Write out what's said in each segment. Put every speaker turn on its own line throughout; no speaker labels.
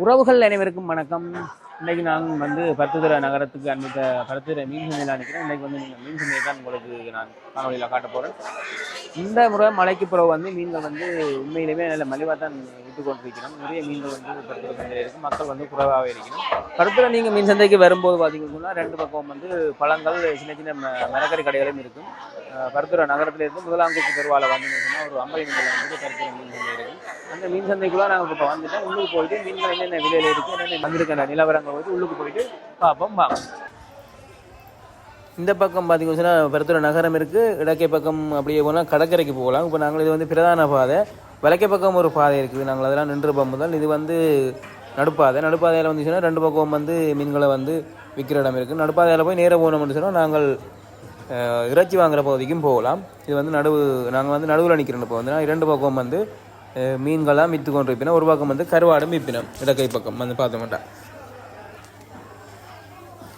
உறவுகள் அனைவருக்கும் வணக்கம். இன்னைக்கு நான் வந்து பருத்துத்துறை நகரத்துக்கு அன்பித்த பருத்துத்துறை மீன் சந்தையில் நினைக்கிறேன் இன்னைக்கு வந்து நீங்கள் மீன் சந்தையை தான் உங்களுக்கு நான் காணொலியில் காட்ட போகிறேன் இந்த முறை மலைக்கு பிறகு வந்து மீன்கள் வந்து உண்மையிலுமே நல்ல மலிவாக தான் விட்டு கொண்டிருக்கிறோம். நிறைய மீன்கள் வந்து கருத்துல சந்தையில் இருக்குது மக்கள் வந்து குறைவாகவே இருக்கணும் பருத்துறை நீங்கள் மீன் சந்தைக்கு வரும்போது பார்த்தீங்கன்னா ரெண்டு பக்கம் வந்து பழங்கள் சின்ன சின்ன மரக்கறி கடைகளும் இருக்கும். அஹ் நகரத்துல இருந்து முதலாங்குச்சி பெருவாளை வந்தீங்கன்னு சொன்னால் ஒரு ஐம்பது மீன்கள் வந்து பருத்துறை மீன் சந்தை இருக்குது அந்த மீன் சந்தைக்குள்ள நாங்கள் இப்போ வந்துட்டோம். உள்ளுக்கு போயிட்டு மீன்கள் என்னென்ன விலையில இருக்கு என்னென்ன வந்திருக்கிற நிலவரங்கள் வந்து உள்ளுக்கு போயிட்டு பார்ப்போம். வாங்க. இந்த பக்கம் பார்த்தீங்கன்னா சொன்னால் பெருத்துறை நகரம் இருக்குது இடக்கை பக்கம் அப்படியே போனால் கடற்கரைக்கு போகலாம். இப்போ நாங்கள் இது வந்து பிரதான பாதை. வலக்கை பக்கம் ஒரு பாதை இருக்குது. நாங்கள் அதெல்லாம் நின்று முதல் இது வந்து நடுப்பாதை. நடுப்பாதையில் வந்து ரெண்டு பக்கம் வந்து மீன்களை வந்து விற்கிற இடம் இருக்குது நடுப்பாதையில் போய் நேராக போகணும்னு சொன்னால் நாங்கள் இறைச்சி வாங்குகிற பகுதிக்கும் போகலாம். இது வந்து நடுவு நாங்கள் வந்து நடுவில் நிற்கிறோம் இப்போ. வந்து இரண்டு பக்கம் வந்து மீன்கள்லாம் விற்று கொண்டு இருப்பினோம் ஒரு பக்கம் வந்து கருவாடும் விற்பினோம் இடக்கை பக்கம் வந்து பார்த்த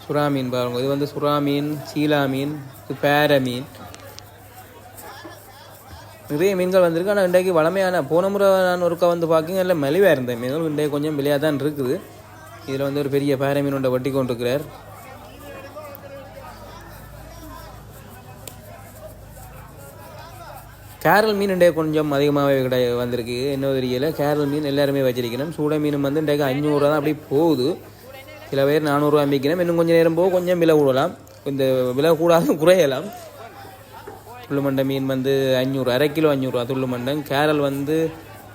சுறா மீன் பாருங்க. இது வந்து சுறா மீன் சீலா மீன் பேர மீன். நிறைய மீன்கள் வந்திருக்கு. ஆனால் இன்றைக்கு வளமையான போன முறை நான் ஒருக்கா வந்து பார்க்கிங்க இல்லை மலிவாக இருந்தேன் மீன்கள். இன்றைக்கு கொஞ்சம் விலையாக தான் இருக்குது. இதில் வந்து ஒரு பெரிய பேர மீன் ஒன்றை வட்டி கொண்டிருக்கிறார். கேரல் மீன் இன்றைக்கு கொஞ்சம் அதிகமாகவே கிடை வந்திருக்கு. என்ன தெரியல கேரல் மீன் எல்லாருமே வச்சிருக்கணும். சூட மீன் வந்து இன்றைக்கு அஞ்சூறுரூவா தான் அப்படி போகுது. சில பேர் நானூறுரூவா அமைக்கணும் இன்னும் கொஞ்சம் நேரம் போக கொஞ்சம் விலை கூடலாம். இந்த விலை கூடாதும் குறையலாம். துள்ளுமண்டை மீன் வந்து அஞ்சூறு அரை கிலோ அஞ்சூறுரூவா துள்ளுமண்டம் கேரல் வந்து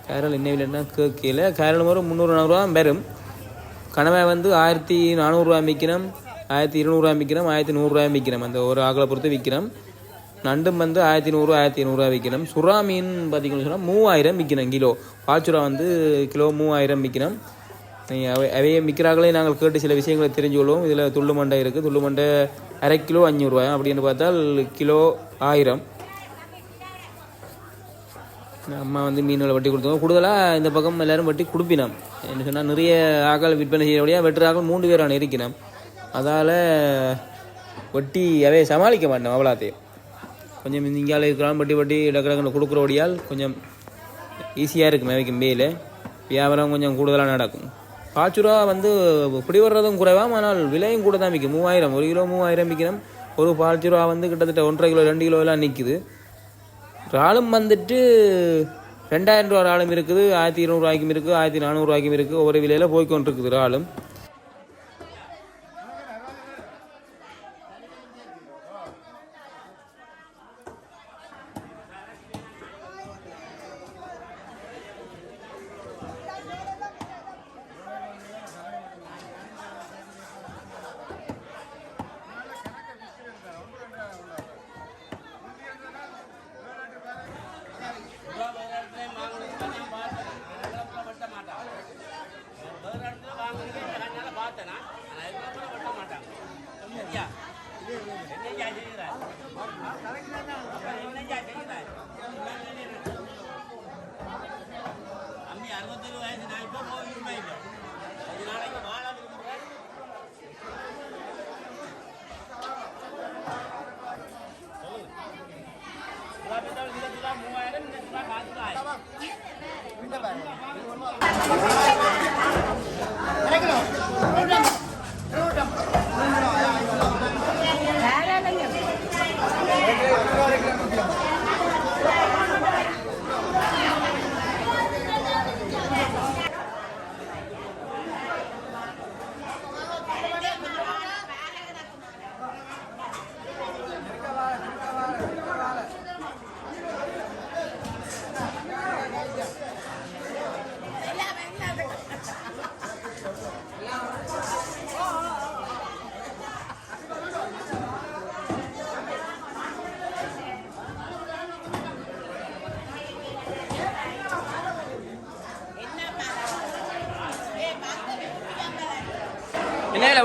கேரல் என்ன விலைன்னா கேட்கல. கேரல் ஒரு முந்நூறு நானூறுரூவா வரும் கனவை வந்து ஆயிரத்தி நானூறுரூவா விற்கிறோம். ஆயிரத்தி இருநூறுவா விற்கிறோம். ஆயிரத்தி நூறுரூவா விற்கிறோம். அந்த ஒரு ஆக்களை பொறுத்து விற்கிறோம். நண்டும் வந்து ஆயிரத்தி நூறு ஆயிரத்தி நூறுரூவா விற்கிறோம். சுறா மீன் பார்த்திங்கன்னு சொன்னால் மூவாயிரம் விற்கிறோம் கிலோ. பால்சுறா வந்து கிலோ மூவாயிரம் விற்கிறோம். நீங்கள் அவை அவையை விற்கிறார்களே நாங்கள் கேட்டு சில விஷயங்களை தெரிஞ்சு கொள்வோம் இதில் துள்ளு மண்டை இருக்குது துள்ளு மண்டை அரை கிலோ அஞ்சூறுரூவா அப்படின்னு பார்த்தால் கிலோ ஆயிரம். அம்மா வந்து மீன்களை வட்டி கொடுத்தோம். கூடுதலாக இந்த பக்கம் எல்லோரும் வட்டி கொடுப்பினோம். என்ன சொன்னால் நிறைய ஆக்கள் விற்பனை செய்யக்கூடிய வெற்று ஆக்கள் மூன்று பேரான இருக்கிறோம். அதால் வட்டி அவையை சமாளிக்க மாட்டோம் அவ்வளோத்தையும். கொஞ்சம் இங்கால இருக்கிறாலும் வட்டி வட்டி டக்கு கொடுக்குறபடியால் கொஞ்சம் ஈஸியாக இருக்கும் அவைக்கு மேலே. வியாபாரம் கொஞ்சம் கூடுதலாக நடக்கும். பாச்சுரா வந்து பிடிவர்றதும் குறைவாம் ஆனால் விலையும் கூட தான் விற்கும். மூவாயிரம் ஒரு கிலோ மூவாயிரம் விற்கிறோம். ஒரு பால்ச்சுரா வந்து கிட்டத்தட்ட ஒன்றரை கிலோ ரெண்டு கிலோ எல்லாம் நிற்குது இறாலும் வந்துட்டு ரெண்டாயிரம் ரூபா இறாலும் இருக்குது ஆயிரத்தி இருநூறுவாய்க்கும் இருக்குது ஆயிரத்தி நானூறுவாய்க்கும் இருக்குது. ஒவ்வொரு விலையில் போய்க்கொண்டிருக்குது இறாலும்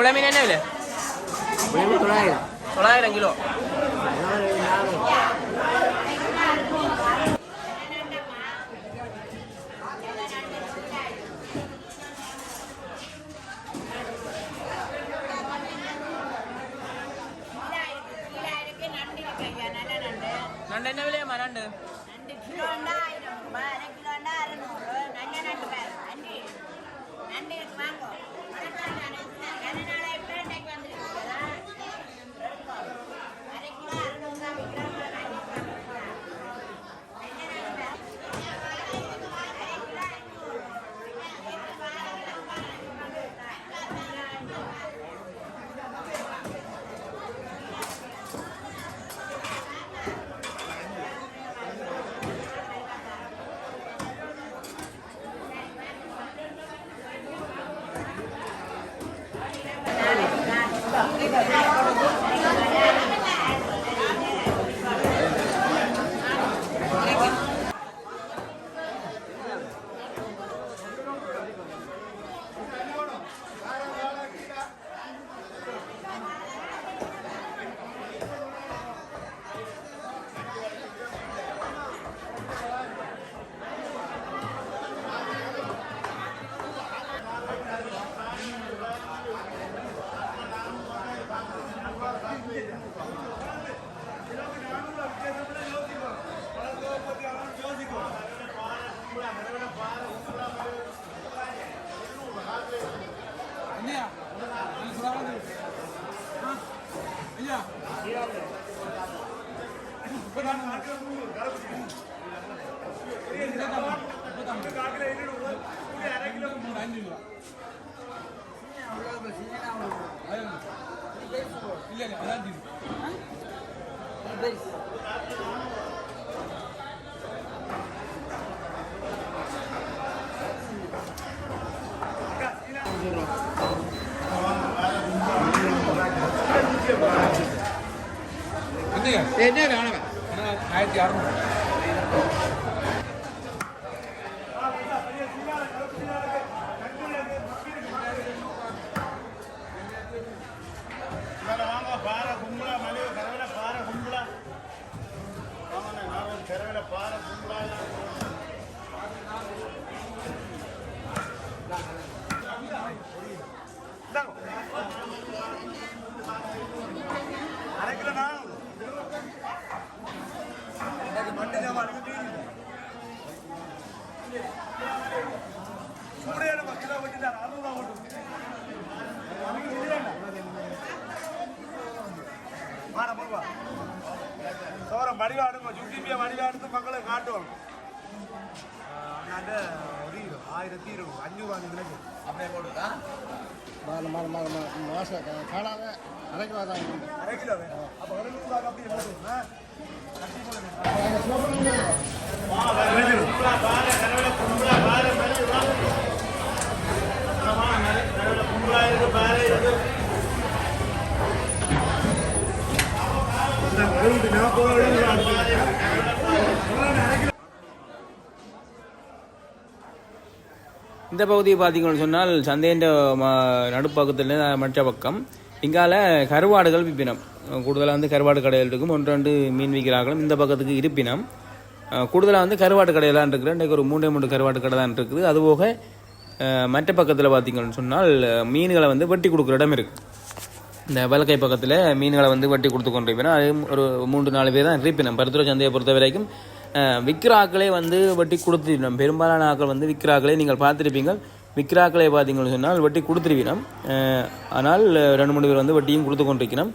என்ன விலை விலை மீன் என்ன விலை
தொள்ளாயிரம்
தொள்ளாயிரம் கிலோ நண்டு என்ன விலையம்மா நண்டு
ரெண்டு கிலோண்டா ஆயிரம் ரூபாய் அரை கிலோண்டா அறுநூறு நல்ல நண்டு பாரு நண்டு நண்டு இருக்கு
என்ன வேணும்
ஆயிரத்தி அறுநூறு
மேலே வாங்க பாறை கும்பலா மலிவு கரவில பாறை கும்பலா வாங்கண்ணே நான் கரவில பாறை கும்பலா அரைக்கலண்ணா. சூடையான மக்களா வட்டிதான் அறுபதா மட்டும் மாற போவா சோற மடிவாடுங்க யூடிபியை மடிவாடுத்து மக்களை காட்டுவோம். அண்ணாண்ட ஒரு கிலோ ஆயிரத்தி இருபது. அஞ்சூறு அஞ்சு கிலோ
போட்டுதா
மாசம் காணாத அரைக்கு வாங்க அரை கிலோ அப்போ ஒரு கிலோ அப்படி என்ன சொல்லுங்க
இந்த பகுதியை பார்த்தீங்கன்னு சொன்னால் சந்தையின் நடுப்பக்கத்தில் மற்ற பக்கம். இங்கால கருவாடுகள் விற்பினம். கூடுதலாக வந்து கருவாடு கடைகள் இருக்கும். ஒன்று ரெண்டு மீன் விற்கிறார்களும் இந்த பக்கத்துக்கு இருப்பினம். கூடுதலாக வந்து கருவாட்டு கடையெல்லாம் இருக்குது. இன்றைக்கு ஒரு மூன்றே மூன்று கருவாட்டு கடை தான் இருக்குது. அதுபோக மற்ற பக்கத்தில் பார்த்தீங்கன்னு சொன்னால் மீன்களை வந்து வெட்டி கொடுக்குற இடம் இருக்குது இந்த வலக்கை பக்கத்தில் மீன்களை வந்து வெட்டி கொடுத்து கொண்டிருப்பினா அது ஒரு மூன்று நாலு பேர் தான் இருப்பினம். பருத்துறை சந்தையை பொறுத்த வரைக்கும் விக்ராக்களே ஆக்களே வந்து வெட்டி கொடுத்துருவினம். பெரும்பாலான ஆக்கள் வந்து விக்ராக்களே நீங்கள் பார்த்துருப்பீங்க விக்ராக்களே பார்த்தீங்கன்னு சொன்னால் வெட்டி கொடுத்துருவினம். ஆனால் ரெண்டு மூணு பேர் வந்து வட்டியும் கொடுத்து
கொண்டிருக்கிறோம்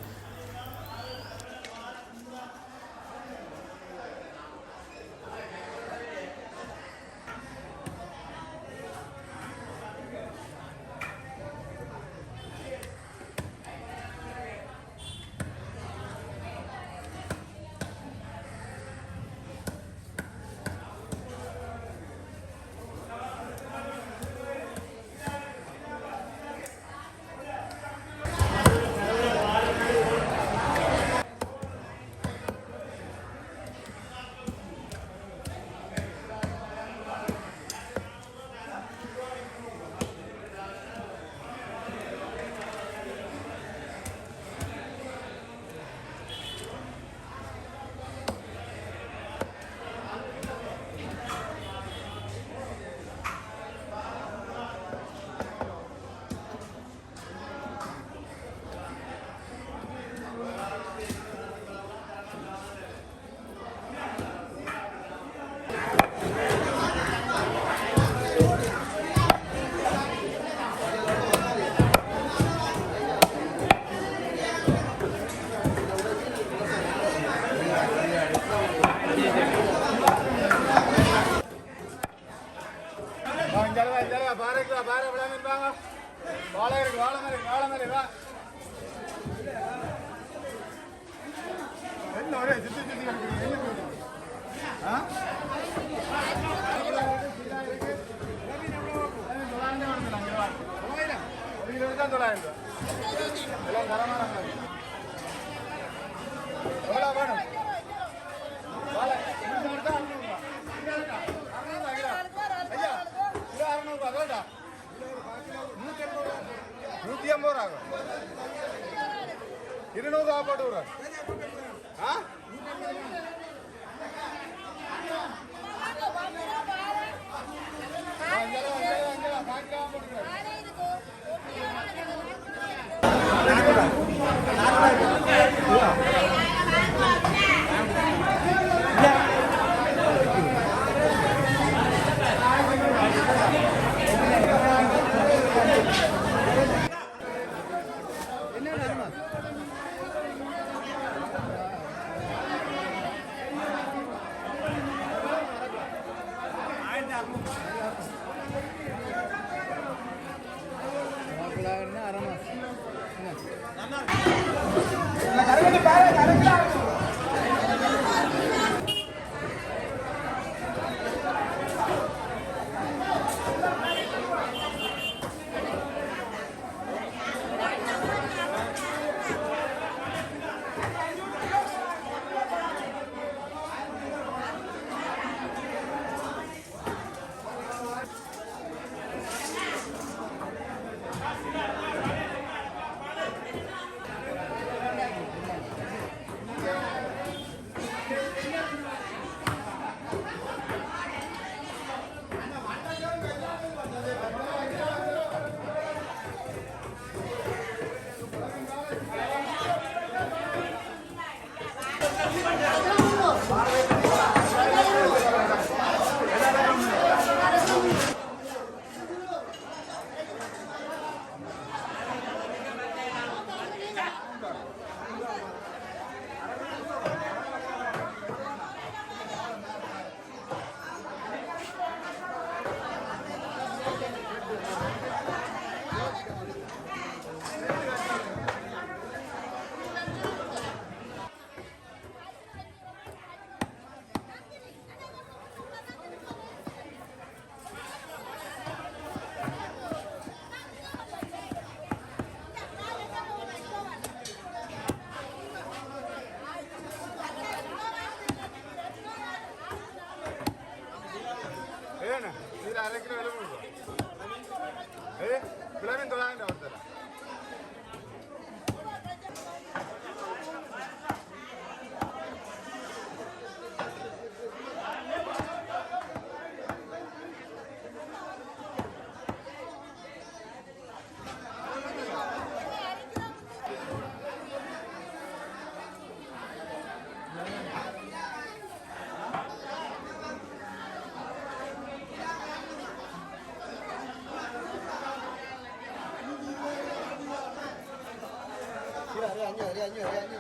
Yeah, yeah.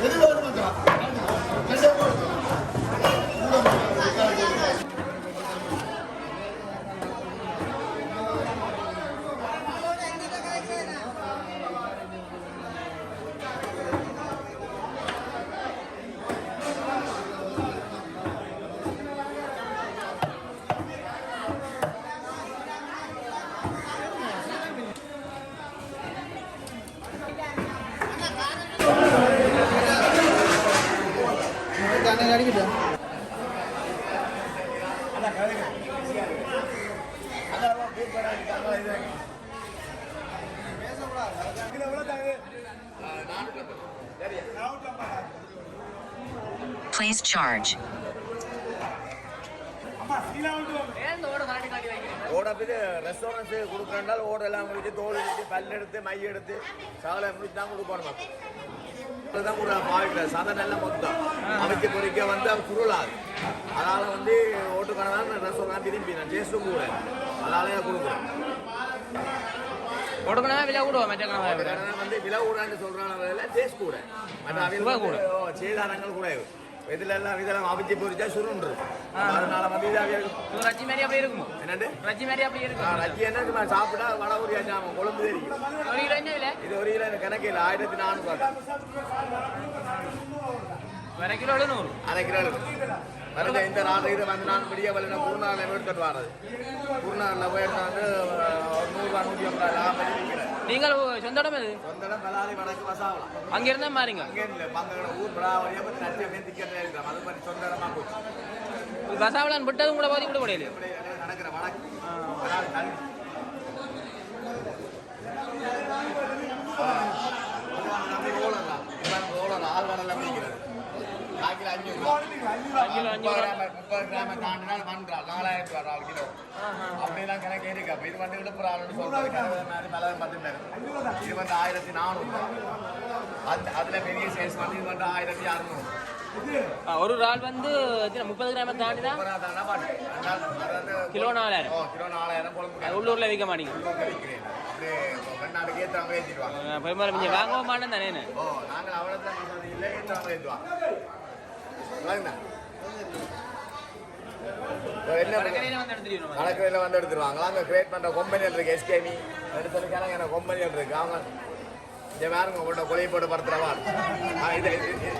எதுல
Please charge.
ஓடப்பஇது ரெஸ்டாரண்ட்ஸு கொடுக்குறாண்டால் ஓடெல்லாம் முடிச்சு தோல் எடுத்து பல் எடுத்து மை எடுத்து முடிச்சு தான் கொடுக்கணும் அதுதான் கூட பாவிக்கிற சதன் எல்லாம் மொத்தம். அமைக்க பொறிக்க வந்து குருளாது. அதனால வந்து ஓட்டுக்கான ரெஸ்டாரண்ட் திரும்பி நான் டேஸ்ட்டும் கூட அதனால கொடுக்குறேன்.
கொடுக்கணும் விலை கூடுவோம் மற்ற
வந்து விலை கூடான்னு சொல்றாங்க டேஸ்ட் கூட மற்ற
கூட.
சேதாரங்கள் கூட இதுல எல்லாம் இதெல்லாம் அவிச்சு பொறிச்சா சுருண்டு அதனால வந்து இது அவியல்
ரச்சி மாதிரி அப்படி இருக்குமோ?
என்னண்டு
ரச்சி மாதிரி அப்படி இருக்கும்?
ரஜி என்ன சும்மா சாப்பிட்டா வட ஒரு ஜாமம் கொழும்பு தெரியும்
ஒரு கிலோ என்ன விலை?
இது ஒரு கிலோ கணக்கு இல்லை. ஆயிரத்தி நானூறு
அரை கிலோ எழுநூறு.
அரை கிலோ வருது இந்த நாள் இது வந்து நான் விடிய வரல குருநாளில் எடுத்துட்டு வர்றது குருநாளில் போய் எடுத்து வந்து ஒரு நூறுரூவா நூற்றி ஐம்பது லாபம்
நீங்கள் சொந்த இடம் எது?
சொந்த இடம் பலாரி வடக்கு வசாவலாம்
அங்க இருந்தா மாறிங்க.
அங்கே இல்லை பங்கட ஊர் பற்றி நச்சு அப்படியே திக்கெட்டில் இருக்கிறோம் அது பற்றி சொந்த இடமா போச்சு.
பசாவலான் விட்டதும் கூட பாதி கூட
இப்படி நடக்கிற வடக்கு. பலாரி தண்ணி நம்பி போகலாம்
கிலோ அஞ்சூறு
முப்பது கிராம் முப்பது கிராம் பண்றாள் நாலாயிரம் நாலு கிலோ அப்படிலாம் கணக்கு இருக்கு அப்ப இது வந்து இது வந்து ஆயிரத்தி நானூறு அந்த அதுல பெரிய சைஸ் வந்து இது வந்து ஆயிரத்தி அறுநூறு
ஒரு ரால் வந்து முப்பது கிராம தாண்டி தான் கிலோ நாலாயிரம். உள்ளூர்ல விற்க மாட்டீங்க. பெரும்பாலும் இங்கே வாங்க மாட்டேன் தானே
நாங்கள் அவ்வளோ தான் இல்லை ஏற்றவங்க என்ன
வந்து எடுத்துருவோம்
கணக்கில் வந்து எடுத்துருவாங்க. அங்கே கிரியேட் பண்ணுற கம்பெனிகள் இருக்கு எஸ்கேமி எடுத்து கிழங்கு கம்பெனிகள் இருக்கு. அவங்க இங்கே வேறுங்க உங்கள்கிட்ட கொலை போட்டு படுத்துறவா இது இது-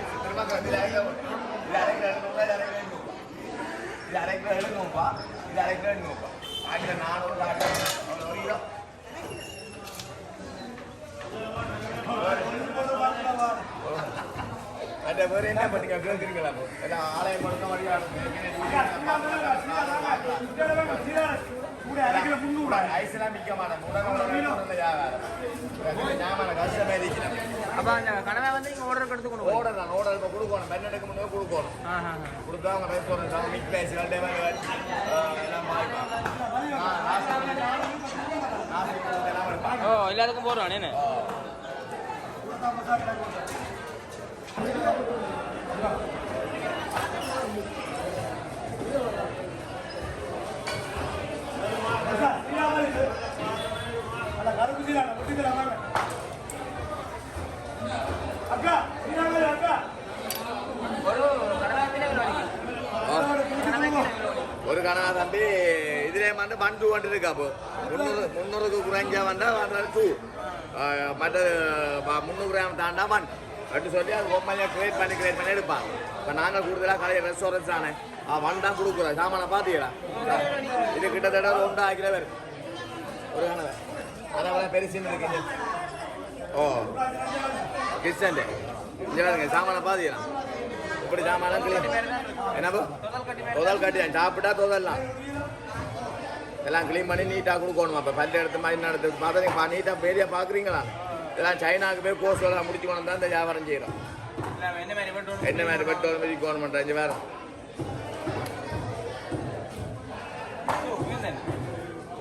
நானூறு ஒரு கிலோ அந்த பேர் என்ன பண்ணீங்க கேட்குறீங்களா ஆலயம் கொடுக்க வழியாக ஐஸ்லாம் மிக்க மாட்டேன் உடனே ஞாபகம் கஷ்டமே இருக்கிறேன்
அப்போ அந்த கனவை வந்து நீங்கள் ஆர்டர் எடுத்து கொண்டு
ஓடர் தான். ஓடர் இப்போ கொடுக்கணும். பெண் எடுக்க முடியாது கொடுக்கணும். கொடுத்தா அவங்க ரெஸ்டாரண்ட் மிக் பிளேஸ் எல்லாம்
ஓ எல்லாத்துக்கும் போடுறோம் என்ன?
ஒரு கணவா தம்பி இதுல வந்து ஒன் டூ வந்துட்டு இருக்கா அப்போ முந்நூறு முந்நூறுக்கு குறைஞ்சா வந்தா வந்து டூ மற்ற முந்நூறு கிராம் தாண்டா ஒன் அப்படின்னு சொல்லி அது பொம்மையை கிரியேட் பண்ணி கிரியேட் பண்ணி எடுப்பான். இப்போ நாங்கள் கூடுதலாக கடையில் ரெஸ்டாரண்ட்ஸ் தானே அவன் தான் கொடுக்குறோம். சாமானை பார்த்தீங்களா இது கிட்டத்தட்ட ஒரு ஒன்றா ஆக்கில ஒரு கணவர் அதை பெருசுன்னு இருக்கீங்க ஓ கிச்சன் இங்கே சாமானை பார்த்தீங்களா இப்படி சாமானம் கிளீன் என்னப்போ? தொதல் கட்டி சாப்பிட்டா தொதல்லாம். எல்லாம் க்ளீன் பண்ணி நீட்டாக கொடுக்கணுமா? இப்போ பல்லு எடுத்து மாதிரி நடத்து பார்த்தா நீங்கள் நீட்டாக பெரிய பார்க்குறீங்களா எல்லாம் சைனாவுக்கு போய் கோர்ஸ் எல்லாம் முடிச்சு கொண்டு தான் இந்த வியாபாரம் செய்கிறோம்
என்ன மாதிரி பண்ணுறோம்
என்ன மாதிரி பெட்ரோல் மாதிரி கவர்மெண்ட் அஞ்சு வேறு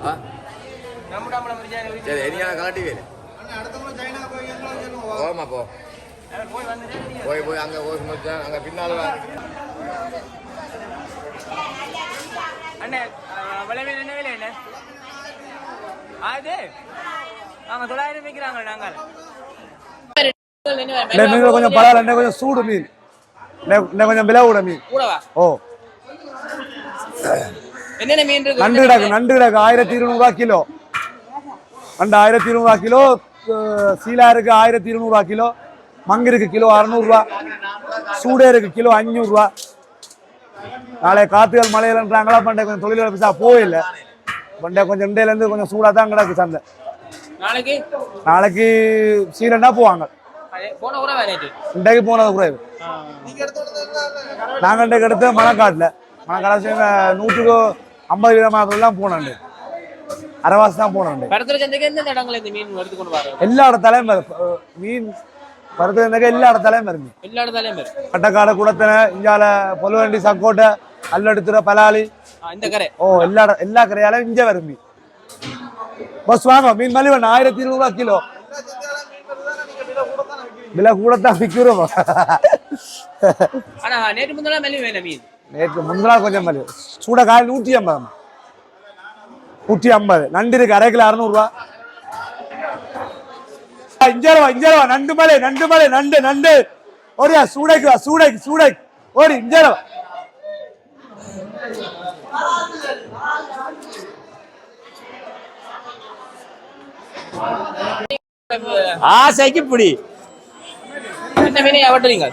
ஆ? சரி எரியான கலாட்டி வேறு போமா போ.
போய்
போய் அங்கே கோர்ஸ் முடிச்சா அங்கே பின்னால்
அண்ணே விளைவில் என்ன விலை என்ன? அது
மீன் கொஞ்சம் பரவாயில்ல கொஞ்சம் சூடு மீன். கொஞ்சம் விலை கூட மீன்.
கூடவா?
ஓ.
என்னென்ன மீன் இருக்கு?
நண்டு கிடக்கு நண்டு கிடக்கு. ஆயிரத்தி இருநூறுவா கிலோ. நண்டு ஆயிரத்தி இருநூறுவா கிலோ. சீலா இருக்கு ஆயிரத்தி இருநூறுவா கிலோ. மங்கு இருக்கு கிலோ அறநூறுவா. சூடே இருக்கு கிலோ அஞ்சூறுவா நாளை காத்துகள் மலையிலன்றாங்களா பண்டை கொஞ்சம் தொழில் பைசா போயில்ல. பண்டை கொஞ்சம் இண்டையிலேருந்து கொஞ்சம் சூடாக தான் கிடக்கு சந்தை.
நாளைக்கு?
நாளைக்கு சீலண்டா போவாங்க. இன்றைக்கு போனது குறைவு நாங்கள் இன்றைக்கு எடுத்து மணக்காட்டில். மணக்காட்டில் நூற்றுக்கு ஐம்பது விதமானதுலாம் போனோண்டு. அரைவாசி தான்
சந்தைக்கு வர
எல்லா இடத்தாலையும் வரும் மீன் பருத்து இருந்தக்க எல்லா இடத்தாலையும் வரும்
எல்லா இடத்தாலையும் பேர்
கட்டக்காடு குடத்தனை இஞ்சால பொலுவண்டி சக்கோட்டை அல்லெடுத்துற பலாலி.
இந்த கரை.
ஓ எல்லா எல்லா கரையாலையும் இங்கே வரும் மீன். பஸ் வாங்க மீன் மலிவன் ஆயிரத்தி இருநூறுவா கிலோ. விலை கூட தான் விற்கிறோம்
நேற்று முந்தெல்லாம் மெல்லி வேணும் மீன்?
நேற்று முந்தினா கொஞ்சம் மலிவு. சூட காய் நூற்றி ஐம்பது. நூற்றி ஐம்பது. நண்டு இருக்கு அரை கிலோ அறுநூறுவா இஞ்சரவா இஞ்சரவா? நண்டு மலை நண்டு மலை நண்டு நண்டு. ஓடியா சூடைக்கு வா சூடைக்கு சூடைக்கு. ஓடி இஞ்சரவா.
ஆசைக்கு பிடி.
என்ன மீனை அவட்டுறீங்க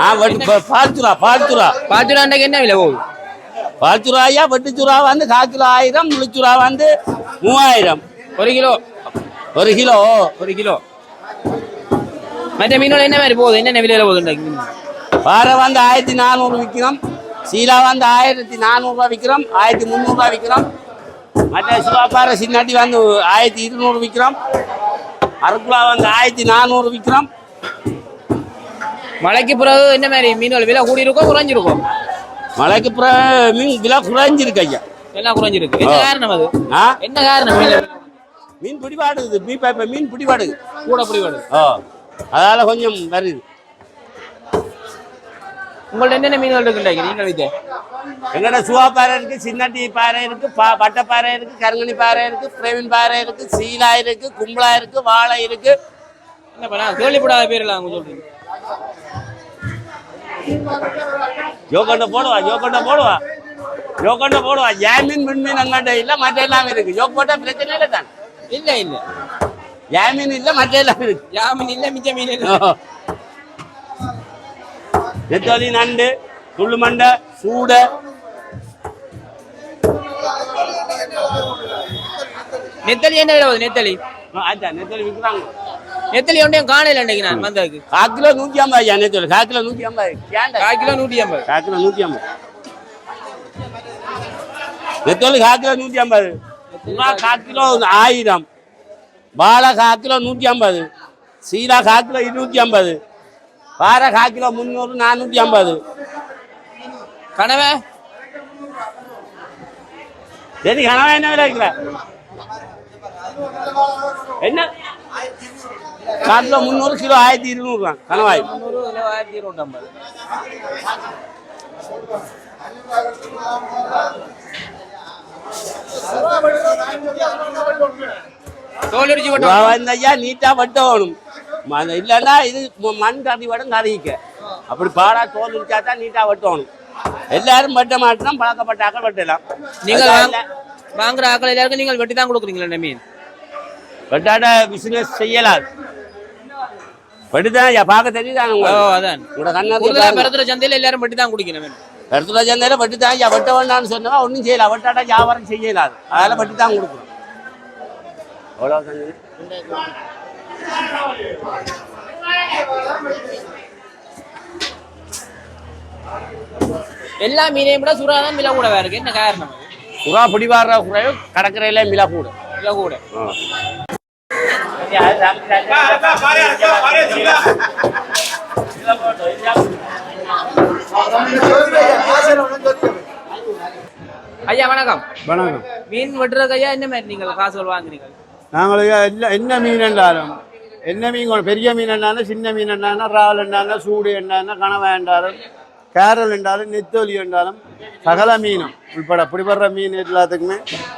ஆ வெட்டு பால்சுரா பால்சுரா
அன்றைக்கு என்ன விலை போகுது
பால்சுரா ஐயா வெட்டுச்சுரா வந்து கால் ஆயிரம் முழுச்சுரா வந்து மூவாயிரம்.
ஒரு கிலோ.
ஒரு கிலோ.
ஒரு கிலோ. மற்ற மீனோட என்ன மாதிரி போகுது? என்னென்ன விலையில போகுது?
பாறை வந்து ஆயிரத்தி நானூறு விற்கிறோம். சீலா வந்து ஆயிரத்தி நானூறுரூவா விற்கிறோம். ஆயிரத்தி முந்நூறுரூவா விற்கிறோம். மற்ற சிவாப்பாறை சின்னாட்டி வந்து ஆயிரத்தி இருநூறு விற்கிறோம் அரைக்குலா வந்து ஆயிரத்தி நானூறு விற்கிறோம்
மழைக்கு பிறகு என்ன மாதிரி மீன்கள் விலை கூடி இருக்கோ குறைஞ்சிருக்கும்
மழைக்கு அப்புறம் மீன் விலை குறைஞ்சிருக்கு ஐயா.
எல்லாம் குறைஞ்சிருக்கு. என்ன காரணம் அது? என்ன காரணம் மீன் விலை?
பிடிபாடுது மீன் மீன் பிடிபாடுது.
கூட வருது
ஓ அதால கொஞ்சம் வருது.
உங்கள்ட்ட என்னென்ன மீன்கள் இருக்குண்டாங்க நீங்கள் வைத்த
எங்கட சுவா பாறை இருக்கு சின்னட்டி பாறை இருக்கு பா- பட்டை பாறை இருக்கு கருங்கனி பாறை இருக்கு பிரேமின் பாறை இருக்கு சீலா இருக்கு கும்பலா இருக்கு வாழை இருக்கு.
என்ன பண்ண? கேள்விப்படாத பேர்லாம் அவங்க சொல்றீங்க.
யோகண்ட போடுவா யோகண்ட போடுவா. யோகண்ட போடுவா. ஏன் மீன் மின் மீன் அங்கண்ட இல்ல மற்ற எல்லாம் இருக்கு. யோக் போட்டா பிரச்சனை இல்லை தான்.
இல்ல இல்ல.
ஏன் மீன் இல்ல மற்ற எல்லாம் இருக்கு.
யா மீன் இல்ல மிச்ச மீன் இல்ல.
நெத்தோலி நண்டு துள்ளு மண்டை சூடை.
நெத்தலி என்ன விலை நெத்தலி?
ஆச்சா நெத்தோலி விற்கிறாங்க.
நெத்தலி ஒன்றையும் அன்னைக்கு நான் வந்ததுக்கு.
கால் கிலோ நூத்தி ஐம்பது ஐயா நெத்தோலி. கால் கிலோ நூத்தி ஐம்பது.
கால் கிலோ நூற்றி ஐம்பது.
கால் கிலோ ஐம்பது. நெத்தோலி கால் கிலோ ஐம்பது. புறா கால் கிலோ ஆயிரம். வாழை கால் கிலோ நூத்தி ஐம்பது. சீலா கால் கிலோ இருநூத்தி ஐம்பது. பாறை கால் கிலோ முந்நூறு நானூத்தி ஐம்பது.
கனவை?
சரி கனவா என்ன விலை இருக்கிற என்ன? கால் கிலோ முந்நூறு கிலோ ஆயிரத்தி இருநூறு கனவாய்.
முந்நூறு கிலோ ஆயிரத்தி இருநூற்றம்பது தோலடிச்சு போட்டோம்
நீட்டா வெட்டணும் ம- இல்லைன்னா இது மண் கறி வடம் கறிக்க அப்படி பாடா தோல் உரிச்சா தான் நீட்டா வெட்டணும். எல்லாரும் வெட்ட மாட்டோம் பழக்கப்பட்டாக்கள் வெட்டலாம்.
நீங்கள். வாங்குற ஆக்கள் எல்லாருக்கும் நீங்கள் வெட்டி தான் கொடுக்குறீங்களா மீன்?
வெட்டாட பிசினஸ் செய்யலாம். வெட்டிதான் பார்க்க தெரியுதாங்க
அதான்.
உங்களோட
பெருத்துற சந்தையில எல்லாரும் வெட்டி தான் குடிக்கணும்
இடத்துல சந்தையில வெட்டித்தான் ஐயா வெட்ட வேண்டாம்னு சொன்னா ஒன்றும் செய்யலாம் வெட்டாட்டா வியாபாரம் செய்யலாம் அதெல்லாம் வெட்டி தான் கொடுக்கணும் சந்தை
எல்லா மீனையும் விட சுறா தான் விலை கூட இருக்கு என்ன காரணம்?
புறா பிடிவாடுற குறைவு கடற்கரையில மிளா கூட.
விலை கூட. ஐயா வணக்கம்.
வணக்கம்.
மீன் வெட்டுறதுக்கு ஐயா என்ன மாதிரி நீங்கள் காசுகள் வாங்குறீங்க?
நாங்கள் எல்லா என்ன மீன் என்றாலும் என்ன மீன் பெரிய மீன் என்னாலும் சின்ன மீன் என்னாலும் இறால் என்னாலும் சூடு என்னாலும் கனவா என்றாலும் கேரல் என்றாலும் நெத்தோலி என்றாலும் சகல மீனும் உள்பட பிடிபடுற மீன் எல்லாத்துக்குமே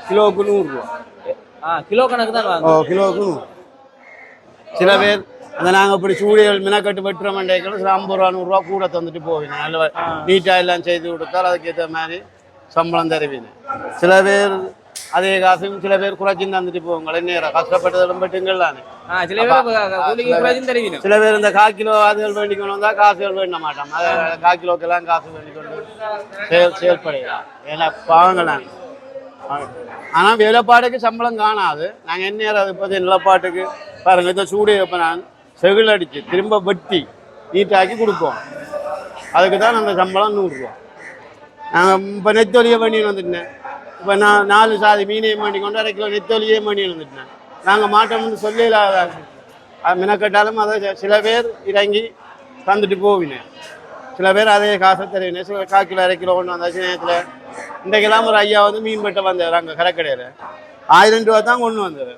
கிலோவுக்கு நூறுரூவா
ஆ கிலோ கணக்கு தான்
ஓ கிலோவுக்கு நூறு. சில பேர் அந்த நாங்கள் இப்படி சூடியல் மினக்கட்டு வெட்டுற மண்டைகள் சில ஐம்பது ரூபா நூறுரூவா கூட தந்துட்டு போவீங்க. நல்ல நீட்டாக எல்லாம் செய்து கொடுத்தால் அதுக்கேற்ற மாதிரி சம்பளம் தருவீங்க. சில பேர் அதே காசும் சில பேர் குறைச்சி தந்துட்டு போவாங்க. நேரம் கஷ்டப்பட்டதும் பெட்டுங்களானே
ஆ சில பேர்
இந்த கால் கிலோ அதுகள் வேண்டி கொண்டு வந்தால் காசுகள் வேண்ட மாட்டோம். அதை கால் கிலோக்கெல்லாம் காசு வேண்டி கொண்டு செயல் செயல்படையலாம் ஏன்னா பாவங்களாங்க ஆனால் வேலைப்பாடுக்கு சம்பளம் காணாது. நாங்கள் என்ன அதை பற்றி நிலப்பாட்டுக்கு பாருங்க இந்த சூடு இப்போ நான். செகில் அடித்து திரும்ப வெட்டி நீட்டாக்கி கொடுப்போம். அதுக்கு தான் அந்த சம்பளம் நூறுரூவா. நாங்கள் இப்போ நெத்தொலியை பண்ணிட்டு வந்துட்டேன். இப்போ நான் நாலு சாதி மீனையும் பண்ணி கொண்டு அரை கிலோ நெத்தொலியே பண்ணிட்டு வந்துட்டேன். நாங்கள் மாட்டோம்னு சொல்லல மினக்கட்டாலும் அதை சில பேர் இறங்கி தந்துட்டு போவினேன் சில பேர் அதே காசை தருவினேன் சில கால் கிலோ அரை கிலோ கொண்டு வந்தாச்சு நேரத்தில் இன்றைக்கெல்லாம் ஒரு ஐயா வந்து மீன் வெட்ட வந்தார் அங்கே கடற்கடையில் ஆயிரம் ரூபா தான் கொண்டு வந்தார்.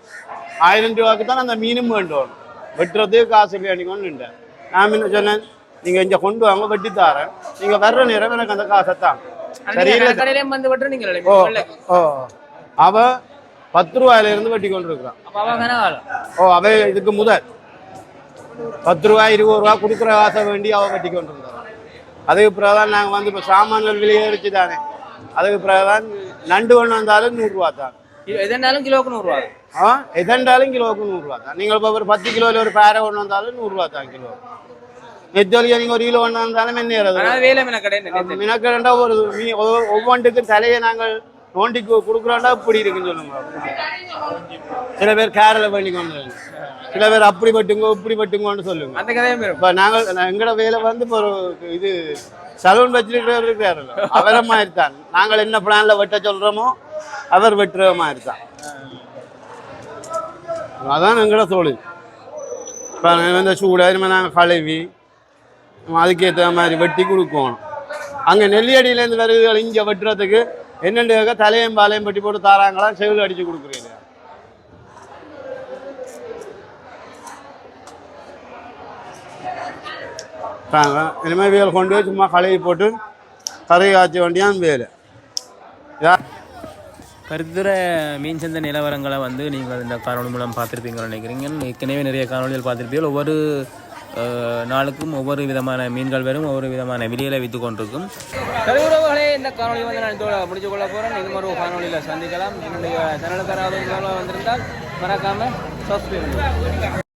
ஆயிரம் ரூபாய்க்கு தான் அந்த மீனும் வேண்டும் வெட்டுறதுக்கு காசு இல்லையாண்டி கொண்டு நின்றேன் நான் முன்ன சொன்னேன் நீங்கள் இங்கே கொண்டு வாங்க வெட்டி தாரேன். நீங்கள் வர்ற நேரம் எனக்கு அந்த காசை தான். சரி
கடையிலேயும் வந்து வெட்டுற நீங்கள்
ஓ ஓ. அவ பத்து ரூபாயில இருந்து வெட்டி கொண்டு இருக்கிறான் ஓ அவ இதுக்கு முதல். பத்து ரூபாய் இருபது ரூபா கொடுக்குற ஆசை வேண்டி அவ வெட்டி கொண்டு இருந்தான் அதுக்கு பிறகுதான் நாங்கள் வந்து இப்போ சாமான்கள் விலையேறிச்சு தானே. அதுக்கு பிறகுதான் நண்டு ஒன்று வந்தாலும் நூறுரூவா தான்.
எதுனாலும் கிலோக்கு நூறுரூவா
ஆ எதண்டாலும் கிலோவுக்கு நூறுரூவா தான். நீங்கள் இப்போ ஒரு பத்து கிலோவில் ஒரு பேரை ஒன்று வந்தாலும் நூறுரூவா தான் கிலோ. நெத்தோலியா நீங்கள் ஒரு கிலோ ஒன்று வந்தாலும் என்ன
வேலை மீன கடை என்ன
மினக்கடண்டா ஒரு ஒவ்வொன்றுக்கும் தலையை நாங்கள் நோண்டி கு- கொடுக்குறோண்டா இப்படி இருக்குன்னு சொல்லுங்க. சில பேர் கேரளை பண்ணி கொண்டு வராங்க. சில பேர் அப்படி பட்டுங்க இப்படி பட்டுங்கன்னு சொல்லுங்க.
அந்த கதையும்
இப்போ நாங்கள் எங்களோட வேலை வந்து இப்போ ஒரு இது சலூன் வச்சிருக்கிறவர் இருக்கிறாருல்ல அவரை மாதிரி தான் நாங்கள் என்ன பிளான்ல வெட்ட சொல்றோமோ அவர் வெட்டுற மாதிரி தான் அதான் எங்களோட தொழில் இப்போ இந்த சூடாயிருமே நாங்கள் கழுவி அதுக்கேற்ற மாதிரி வெட்டி கொடுக்கணும். அங்கே நெல்லியடியிலேருந்து வருதுகள் இங்கே வெட்டுறதுக்கு என்னென்னு தலையும் பாலையும் பட்டி போட்டு தாராங்களா? செவில் அடித்து கொடுக்குறீங்க. இனிமேல் வேலை கொண்டு போய் சும்மா கழுவி போட்டு கறி காய்ச்ச வேண்டியான் வேலை.
கருத்துற மீன் சந்தை நிலவரங்களை வந்து நீங்கள் இந்த காணொலி மூலம் பார்த்துருப்பீங்கன்னு நினைக்கிறீங்க. ஏற்கனவே நிறைய காணொலிகள் பார்த்துருப்பீங்க ஒவ்வொரு நாளுக்கும் ஒவ்வொரு விதமான மீன்கள் வரும் ஒவ்வொரு விதமான விலையில விற்று கொண்டிருக்கும். தலைவுறவுகளே இந்த காணொலி வந்து நான் இதோட முடிச்சு கொள்ள போகிறேன் இது மாதிரி ஒரு காணொலியில் சந்திக்கலாம். என்னுடைய சேனலுக்காராவது வந்திருந்தால் மறக்காமல் சப்ஸ்கிரைப்